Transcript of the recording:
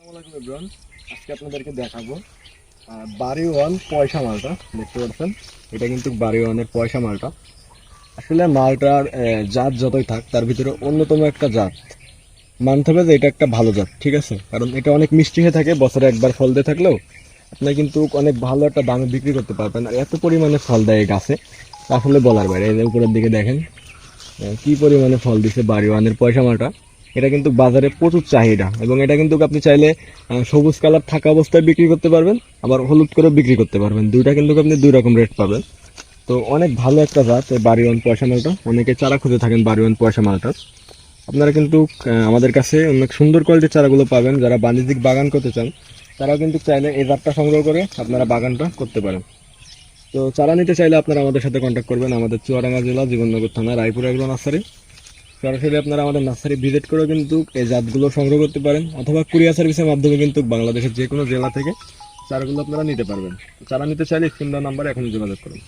আসসালামু আলাইকুম আজকে আপনাদেরকে দেখাবো বাড়ি ওয়ান পয়সা মালটা, দেখতে পাচ্ছেন? এটা কিন্তু বাড়ি ওয়ানের পয়সা মালটা। আসলে মালটার জাত যতই থাক, তার ভিতরে অন্যতম একটা জাত। মানতে হবে যে এটা একটা ভালো জাত, ঠিক আছে? কারণ এটা অনেক মিষ্টি হয়ে থাকে, বছরে একবার ফল দিয়ে থাকলেও। আপনি কিন্তু অনেক ভালো একটা দামে বিক্রি করতে পারবেন। আর এত পরিমাণে ফল দেয় গাছে আসলে বলার বাইরে। যে উপরের দিকে দেখেন কি পরিমাণে ফল দিছে বাড়ি ওয়ানের পয়সা মালটা। এটা কিন্তু বাজারে প্রচুর চাহিদা এবং এটা কিন্তু আপনি চাইলে সবুজ কালার থাকা অবস্থায় বিক্রি করতে পারবেন, আবার হলুদ করে বিক্রি করতে পারবেন। দুইটা কিন্তু আপনি দুই রকম রেট পাবেন। তো অনেক ভালো একটা জাত, এই বাড়িওয়ান পয়সা মালটা। অনেকে চারা খুঁজে থাকেন বাড়িওয়ান পয়সা মালটা আপনারা কিন্তু আমাদের কাছে অনেক সুন্দর কোয়ালিটির চারাগুলো পাবেন। যারা বাণিজ্যিক বাগান করতে চান, তারাও কিন্তু চাইলে এই জাতটা সংগ্রহ করে আপনারা বাগানটা করতে পারেন। তো চারা নিতে চাইলে আপনারা আমাদের সাথে কন্ট্যাক্ট করবেন। আমাদের চুয়াডাঙ্গা জেলা, জীবননগর থানা, রায়পুর এগুলো নার্সারি সরাসরি আপনারা আমাদের নার্সারি ভিজিট করেও কিন্তু এই জাতগুলো সংগ্রহ করতে পারেন, অথবা কুরিয়ার সার্ভিসের মাধ্যমে কিন্তু বাংলাদেশের যে কোনো জেলা থেকে চারাগুলো আপনারা নিতে পারবেন। চারা নিতে চাইলে স্ক্রিন নাম্বারে এখন যোগাযোগ করুন।